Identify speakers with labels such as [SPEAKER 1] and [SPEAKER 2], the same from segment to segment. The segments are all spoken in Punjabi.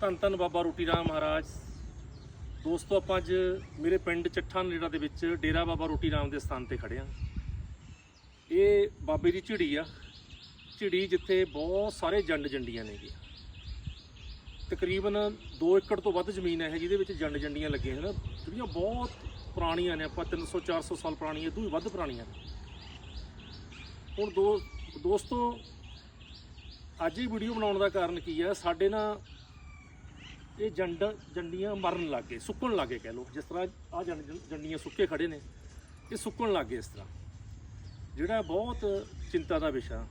[SPEAKER 1] ਧੰਨ ਧੰਨ ਬਾਬਾ ਰੋਟੀ ਰਾਮ ਮਹਾਰਾਜ। ਦੋਸਤੋ, ਆਪਾਂ ਅੱਜ ਮੇਰੇ ਪਿੰਡ ਚੱਠਾ ਨੇੜਾ ਦੇ ਵਿੱਚ ਡੇਰਾ ਬਾਬਾ ਰੋਟੀ ਰਾਮ ਦੇ ਸਥਾਨ ਤੇ ਖੜੇ ਆ। ਇਹ ਬਾਬੇ ਦੀ ਝਿੜੀ ਆ। ਝਿੜੀ ਜਿੱਥੇ ਬਹੁਤ ਸਾਰੇ ਜੰਡ ਜੰਡੀਆਂ ਨੇਗੇ ਤਕਰੀਬਨ 2 ਏਕੜ ਤੋਂ ਵੱਧ ਜ਼ਮੀਨ ਹੈ ਜਿਹਦੇ ਵਿੱਚ ਜੰਡ ਜੰਡੀਆਂ ਲੱਗੀਆਂ ਹਨ ਜਿਹੜੀਆਂ ਬਹੁਤ ਪੁਰਾਣੀਆਂ ਨੇ, ਆਪਾਂ 300 400 ਸਾਲ ਪੁਰਾਣੀਆਂ ਇਹ ਤੋਂ ਵੀ ਵੱਧ ਪੁਰਾਣੀਆਂ ਨੇ। ਹੁਣ ਦੋ, ਦੋਸਤੋ, ਅੱਜ ਇਹ ਵੀਡੀਓ ਬਣਾਉਣ ਦਾ ਕਾਰਨ ਕੀ ਹੈ, ਸਾਡੇ ਨਾ ਇਹ ਜੰਡ ਜੰਡੀਆਂ ਮਰਨ ਲੱਗ ਗਏ, ਸੁੱਕਣ ਲੱਗ ਗਏ ਕਹਿ ਲਓ। ਜਿਸ ਤਰ੍ਹਾਂ ਆ ਜੰਡੀਆਂ ਸੁੱਕੇ ਖੜੇ ਨੇ, ਇਹ ਸੁੱਕਣ ਲੱਗ ਗਏ ਇਸ ਤਰ੍ਹਾਂ। ਜਿਹੜਾ ਬਹੁਤ ਚਿੰਤਾ ਦਾ ਵਿਸ਼ਾ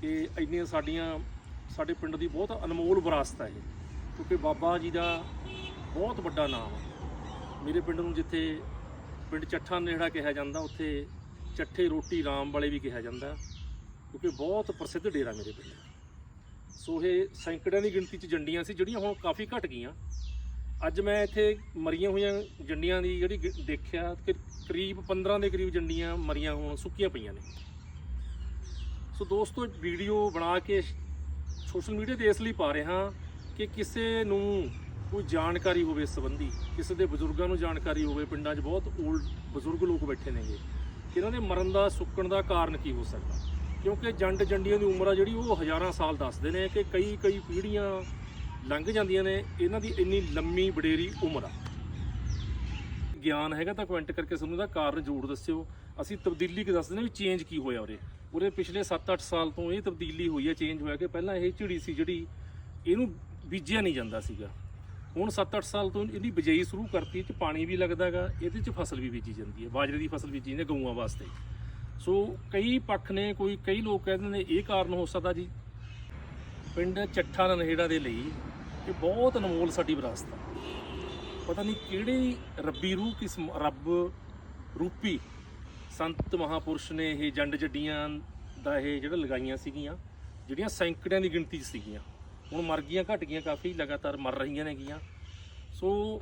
[SPEAKER 1] ਕਿ ਇੰਨੀਆਂ ਸਾਡੀਆਂ, ਸਾਡੇ ਪਿੰਡ ਦੀ ਬਹੁਤ ਅਨਮੋਲ ਵਿਰਾਸਤ ਹੈ ਇਹ, ਕਿਉਂਕਿ ਬਾਬਾ ਜੀ ਦਾ ਬਹੁਤ ਵੱਡਾ ਨਾਮ ਹੈ ਮੇਰੇ ਪਿੰਡ ਨੂੰ ਜਿੱਥੇ ਪਿੰਡ ਚੱਠਾ ਨੇੜਾ ਕਿਹਾ ਜਾਂਦਾ, ਉੱਥੇ ਚੱਠੇ ਰੋਟੀ ਰਾਮ ਵਾਲੇ ਵੀ ਕਿਹਾ ਜਾਂਦਾ, ਕਿਉਂਕਿ ਬਹੁਤ ਪ੍ਰਸਿੱਧ ਡੇਰਾ ਮੇਰੇ ਪਿੰਡ। ਸੋ ਇਹ ਸੈਂਕੜਿਆਂ ਦੀ ਗਿਣਤੀ 'ਚ ਜੰਡੀਆਂ ਸੀ, ਜਿਹੜੀਆਂ ਹੁਣ ਕਾਫੀ ਘਟ ਗਈਆਂ। ਅੱਜ ਮੈਂ ਇੱਥੇ ਮਰੀਆਂ ਹੋਈਆਂ ਜੰਡੀਆਂ ਦੀ ਜਿਹੜੀ ਗਿ- ਦੇਖਿਆ ਕਿ ਕਰੀਬ 15 ਦੇ ਕਰੀਬ ਜੰਡੀਆਂ ਮਰੀਆਂ ਹੋਣ ਸੁੱਕੀਆਂ ਪਈਆਂ ਨੇ। ਸੋ ਦੋਸਤੋ ਵੀਡੀਓ ਬਣਾ ਕੇ ਸੋਸ਼ਲ ਮੀਡੀਆ ਤੇ ਇਸ ਲਈ ਪਾ ਰਿਹਾ ਕਿ ਕਿਸੇ ਨੂੰ ਕੋਈ ਜਾਣਕਾਰੀ ਹੋਵੇ ਇਸ ਸੰਬੰਧੀ, ਕਿਸੇ ਦੇ ਬਜ਼ੁਰਗਾਂ ਨੂੰ ਜਾਣਕਾਰੀ ਹੋਵੇ, ਪਿੰਡਾਂ 'ਚ ਬਹੁਤ 올ਡ ਬਜ਼ੁਰਗ ਲੋਕ ਬੈਠੇ ਨੇਗੇ, ਕਿ ਇਹਨਾਂ ਦੇ ਮਰਨ ਦਾ, ਸੁੱਕਣ ਦਾ ਕਾਰਨ ਕੀ ਹੋ ਸਕਦਾ। ਕਿਉਂਕਿ ਜੰਡ ਜੰਡੀਆਂ ਦੀ ਉਮਰ ਆ ਜਿਹੜੀ, ਉਹ ਹਜ਼ਾਰਾਂ ਸਾਲ ਦੱਸਦੇ ਨੇ ਕਿ ਕਈ ਕਈ ਪੀੜ੍ਹੀਆਂ ਲੰਘ ਜਾਂਦੀਆਂ ਨੇ। ਇਹਨਾਂ ਦੀ ਇੰਨੀ ਲੰਮੀ ਵਡੇਰੀ ਉਮਰ ਆ। ਗਿਆਨ ਹੈਗਾ ਤਾਂ ਕਮੈਂਟ ਕਰਕੇ ਸਾਨੂੰ ਇਹਦਾ ਕਾਰਨ ਜ਼ਰੂਰ ਦੱਸਿਓ। ਅਸੀਂ ਤਬਦੀਲੀ ਕਿ ਦੱਸਦੇ ਨੇ ਵੀ ਚੇਂਜ ਕੀ ਹੋਇਆ ਉਰੇ? ਉਰੇ ਪਿਛਲੇ 7-8 ਸਾਲ ਤੋਂ ਇਹ ਤਬਦੀਲੀ ਹੋਈ ਹੈ ਚੇਂਜ ਹੋਇਆ ਕਿ ਪਹਿਲਾਂ ਇਹ ਝਿੜੀ ਸੀ ਜਿਹੜੀ ਇਹਨੂੰ ਬੀਜਿਆ ਨਹੀਂ ਜਾਂਦਾ ਸੀਗਾ। ਹੁਣ 7-8 ਸਾਲ ਤੋਂ ਇਹਦੀ ਬਿਜਾਈ ਸ਼ੁਰੂ ਕਰਤੀ, ਇਹ ਚ ਪਾਣੀ ਵੀ ਲੱਗਦਾਗਾ ਇਹਦੇ ਚ ਫਸਲ ਵੀ ਬੀਜੀ ਜਾਂਦੀ ਹੈ, ਬਾਜਰੇ ਦੀ ਫਸਲ ਬੀਜੀ ਜਾਂਦੀ ਹੈ ਗਊਆਂ ਵਾਸਤੇ। ਸੋ ਕਈ ਪੱਖ ਨੇ, ਕੋਈ ਕਈ ਲੋਕ ਕਹਿੰਦੇ ਨੇ ਇਹ ਕਾਰਨ ਹੋ ਸਕਦਾ ਜੀ। ਪਿੰਡ ਚੱਠਾ ਨਨਹੇੜਾ ਦੇ ਲਈ ਇਹ ਬਹੁਤ ਅਨਮੋਲ ਸਾਡੀ ਵਿਰਾਸਤ ਆ। ਪਤਾ ਨਹੀਂ ਕਿਹੜੀ ਰੱਬੀ ਰੂਹ ਕਿਸ ਰੱਬ ਰੂਪੀ ਸੰਤ ਮਹਾਪੁਰਸ਼ ਨੇ ਇਹ ਜੰਡ ਜੱਡੀਆਂ ਦਾ ਇਹ ਜਿਹੜਾ ਲਗਾਈਆਂ ਸੀਗੀਆਂ, ਜਿਹੜੀਆਂ ਸੈਂਕੜਿਆਂ ਦੀ ਗਿਣਤੀ 'ਚ ਸੀਗੀਆਂ। ਹੁਣ ਮਰ ਗਈਆਂ, ਘਟ ਗਈਆਂ ਕਾਫੀ, ਲਗਾਤਾਰ ਮਰ ਰਹੀਆਂ ਨੇਗੀਆਂ। ਸੋ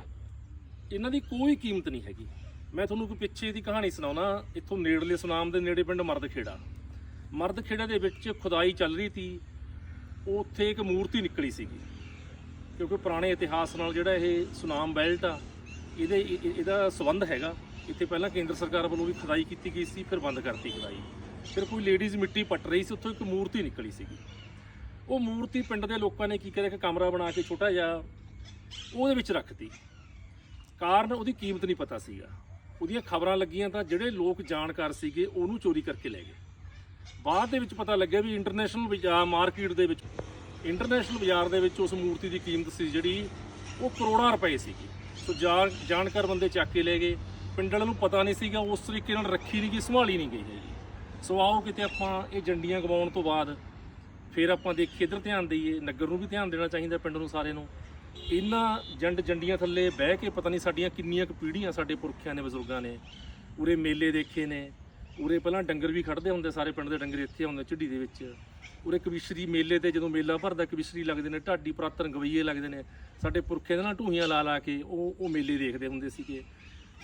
[SPEAKER 1] ਇਹਨਾਂ ਦੀ ਕੋਈ ਕੀਮਤ ਨਹੀਂ ਹੈਗੀ। ਮੈਂ ਤੁਹਾਨੂੰ ਕੋਈ ਪਿੱਛੇ ਦੀ ਕਹਾਣੀ ਸੁਣਾਉਣਾ। ਇੱਥੋਂ ਨੇੜਲੇ ਸੁਨਾਮ ਦੇ ਨੇੜੇ ਪਿੰਡ ਮਰਦਖੇੜਾ। ਮਰਦਖੇੜਾ ਦੇ ਵਿੱਚ ਖੁਦਾਈ ਚੱਲ ਰਹੀ ਸੀ। ਉੱਥੇ ਇੱਕ ਮੂਰਤੀ ਨਿਕਲੀ ਸੀਗੀ। ਕਿਉਂਕਿ ਪੁਰਾਣੇ ਇਤਿਹਾਸ ਨਾਲ ਜਿਹੜਾ ਇਹ ਸੁਨਾਮ ਬੈਲਟ ਆ, ਇਹਦੇ ਇਹਦਾ ਸਬੰਧ ਹੈਗਾ। ਇੱਥੇ ਪਹਿਲਾਂ ਕੇਂਦਰ ਸਰਕਾਰ ਵੱਲੋਂ ਵੀ ਖੁਦਾਈ ਕੀਤੀ ਗਈ ਸੀ, ਫਿਰ ਬੰਦ ਕਰਤੀ ਖੁਦਾਈ। ਫਿਰ ਕੋਈ ਲੇਡੀਜ਼ ਮਿੱਟੀ ਪੱਟ ਰਹੀ ਸੀ, ਉੱਥੋਂ ਇੱਕ ਮੂਰਤੀ ਨਿਕਲੀ ਸੀਗੀ। ਉਹ ਮੂਰਤੀ ਪਿੰਡ ਦੇ ਲੋਕਾਂ ਨੇ ਕੀ ਕਰਿਆ? ਕਿ ਕਮਰਾ ਬਣਾ ਕੇ ਛੋਟਾ ਜਿਹਾ ਉਹਦੇ ਵਿੱਚ ਰੱਖਤੀ ਕਾਰਨ ਉਹਦੀ ਕੀਮਤ ਨਹੀਂ ਪਤਾ ਸੀਗਾ। ਉਹਦੀਆਂ ਖਬਰਾਂ ਲੱਗੀਆਂ ਤਾਂ ਜਿਹੜੇ ਲੋਕ ਜਾਣਕਾਰ ਸੀਗੇ ਉਹਨੂੰ ਚੋਰੀ ਕਰਕੇ ਲੈ ਗਏ। ਬਾਅਦ ਦੇ ਵਿੱਚ ਪਤਾ ਲੱਗਿਆ ਵੀ ਇੰਟਰਨੈਸ਼ਨਲ ਬਾਜ਼ਾਰ ਮਾਰਕੀਟ ਦੇ ਵਿੱਚ ਇੰਟਰਨੈਸ਼ਨਲ ਬਾਜ਼ਾਰ ਦੇ ਵਿੱਚ ਉਸ ਮੂਰਤੀ ਦੀ ਕੀਮਤ ਸੀ ਜਿਹੜੀ ਉਹ ਕਰੋੜਾਂ ਰੁਪਏ ਸੀਗੀ। ਸੋ ਜਾਣਕਾਰ ਬੰਦੇ ਚੱਕ ਕੇ ਲੈ ਗਏ। ਪਿੰਡ ਵਾਲਿਆਂ ਨੂੰ ਪਤਾ ਨਹੀਂ ਸੀਗਾ, ਉਸ ਤਰੀਕੇ ਨਾਲ ਰੱਖੀ ਨਹੀਂ ਗਈ, ਸੰਭਾਲੀ ਨਹੀਂ ਗਈ ਹੈਗੀ। ਸੋ ਆਓ ਕਿਤੇ ਆਪਾਂ ਇਹ ਜੰਡੀਆਂ ਗਵਾਉਣ ਤੋਂ ਬਾਅਦ ਫਿਰ ਆਪਾਂ ਦੇਖੀਏ, ਇਧਰ ਧਿਆਨ ਦਈਏ, ਨਗਰ ਨੂੰ ਵੀ ਧਿਆਨ ਦੇਣਾ ਚਾਹੀਦਾ ਪਿੰਡ ਨੂੰ ਸਾਰੇ ਨੂੰ। ਇਹਨਾਂ ਜੰਡ ਜੰਡੀਆਂ ਥੱਲੇ ਬਹਿ ਕੇ ਪਤਾ ਨਹੀਂ ਸਾਡੀਆਂ ਕਿੰਨੀਆਂ ਕੁ ਪੀੜ੍ਹੀਆਂ ਸਾਡੇ ਪੁਰਖਿਆਂ ਨੇ, ਬਜ਼ੁਰਗਾਂ ਨੇ, ਉਰੇ ਮੇਲੇ ਦੇਖੇ ਨੇ, ਉਰੇ ਪਹਿਲਾਂ ਡੰਗਰ ਵੀ ਖੜਦੇ ਹੁੰਦੇ ਸਾਰੇ ਪਿੰਡ ਦੇ ਡੰਗਰ ਇੱਥੇ ਹੁੰਦੇ ਝਿੱਡੀ ਦੇ ਵਿੱਚ, ਉਰੇ ਕਵਿਸ਼ਰੀ ਮੇਲੇ ਤੇ ਜਦੋਂ ਮੇਲਾ ਭਰਦਾ, ਕਵਿਸ਼ਰੀ ਲੱਗਦੇ ਨੇ, ਢਾਡੀ ਪ੍ਰਾਤਨ ਗਵਈਏ ਲੱਗਦੇ ਨੇ, ਸਾਡੇ ਪੁਰਖੇ ਦੇ ਨਾਲ ਢੂਹੀਆਂ ਲਾ ਲਾ ਕੇ ਉਹ ਉਹ ਮੇਲੇ ਦੇਖਦੇ ਹੁੰਦੇ ਸੀਗੇ।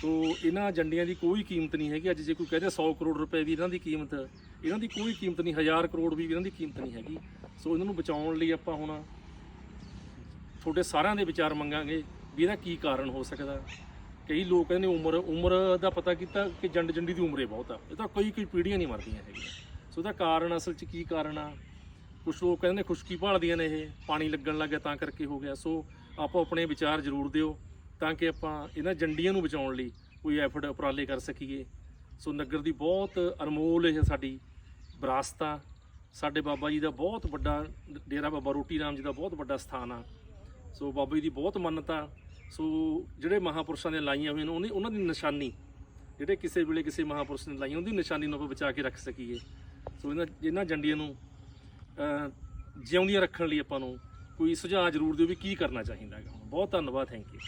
[SPEAKER 1] ਸੋ ਇਹਨਾਂ ਜੰਡੀਆਂ ਦੀ ਕੋਈ ਕੀਮਤ ਨਹੀਂ ਹੈਗੀ, ਅੱਜ ਜੇ ਕੋਈ ਕਹਿੰਦੇ 100 ਕਰੋੜ ਰੁਪਏ ਵੀ ਇਹਨਾਂ ਦੀ ਕੀਮਤ, ਇਹਨਾਂ ਦੀ ਕੋਈ ਕੀਮਤ ਨਹੀਂ, ਹਜ਼ਾਰ ਕਰੋੜ ਵੀ ਇਹਨਾਂ ਦੀ ਕੀਮਤ ਨਹੀਂ ਹੈਗੀ। ਸੋ ਇਹਨਾਂ ਨੂੰ ਬਚਾਉਣ ਲਈ ਆਪਾਂ ਹੁਣ ਤੁਹਾਡੇ ਸਾਰਿਆਂ ਦੇ ਵਿਚਾਰ ਮੰਗਾਂਗੇ ਵੀ ਇਹਦਾ ਕੀ ਕਾਰਨ ਹੋ ਸਕਦਾ। ਕਈ ਲੋਕ ਕਹਿੰਦੇ ਉਮਰ ਉਮਰ ਦਾ ਪਤਾ ਕੀਤਾ ਕਿ ਜੰਡ ਜੰਡੀ ਦੀ ਉਮਰੇ ਬਹੁਤ ਆ। ਇਹ ਤਾਂ ਕਈ ਕਈ ਪੀੜ੍ਹੀਆਂ ਨਹੀਂ ਮਰਦੀਆਂ ਹੈਗੀਆਂ। ਸੋ ਇਹਦਾ ਕਾਰਨ ਅਸਲ 'ਚ ਕੀ ਕਾਰਨ ਆ? ਕੁਝ ਲੋਕ ਕਹਿੰਦੇ ਨੇ ਖੁਸ਼ਕੀ ਭਾਲਦੀਆਂ ਨੇ ਇਹ, ਪਾਣੀ ਲੱਗਣ ਲੱਗਾ ਤਾਂ ਕਰਕੇ ਹੋ ਗਿਆ। ਸੋ ਆਪੋ ਆਪਣੇ ਵਿਚਾਰ ਜ਼ਰੂਰ ਦਿਓ ਤਾਂ ਕਿ ਆਪਾਂ ਇਹਨਾਂ ਜੰਡੀਆਂ ਨੂੰ ਬਚਾਉਣ ਲਈ ਕੋਈ ਐਫਰਟ ਉਪਰਾਲੇ ਕਰ ਸਕੀਏ। ਸੋ ਨਗਰ ਦੀ ਬਹੁਤ ਅਨਮੋਲ ਇਹ ਸਾਡੀ ਵਿਰਾਸਤ ਆ। ਸਾਡੇ ਬਾਬਾ ਜੀ ਦਾ ਬਹੁਤ ਵੱਡਾ ਡੇਰਾ ਬਾਬਾ ਰੋਟੀ ਰਾਮ ਜੀ ਦਾ ਬਹੁਤ ਵੱਡਾ ਸਥਾਨ ਆ। ਸੋ ਬਾਬਾ ਜੀ ਦੀ ਬਹੁਤ ਮੰਨਤਾ ਸੋ ਜਿਹੜੇ ਮਹਾਪੁਰਸ਼ਾਂ ਨੇ ਲਾਈਆਂ ਹੋਈਆਂ ਨੇ, ਉਹਨੇ ਉਹਨਾਂ ਦੀ ਨਿਸ਼ਾਨੀ, ਜਿਹੜੇ ਕਿਸੇ ਵੇਲੇ ਕਿਸੇ ਮਹਾਪੁਰਸ਼ ਨੇ ਲਾਈਆਂ, ਉਹਦੀ ਨਿਸ਼ਾਨੀ ਨੂੰ ਆਪਾਂ ਬਚਾ ਕੇ ਰੱਖ ਸਕੀਏ। ਸੋ ਇਹਨਾਂ ਇਹਨਾਂ ਜੰਡੀਆਂ ਨੂੰ ਜਿਉਂਦੀਆਂ ਰੱਖਣ ਲਈ ਆਪਾਂ ਨੂੰ ਕੋਈ ਸੁਝਾਅ ਜ਼ਰੂਰ ਦਿਓ ਵੀ ਕੀ ਕਰਨਾ ਚਾਹੀਦਾ ਹੈਗਾ। ਬਹੁਤ ਧੰਨਵਾਦ ਥੈਂਕ ਯੂ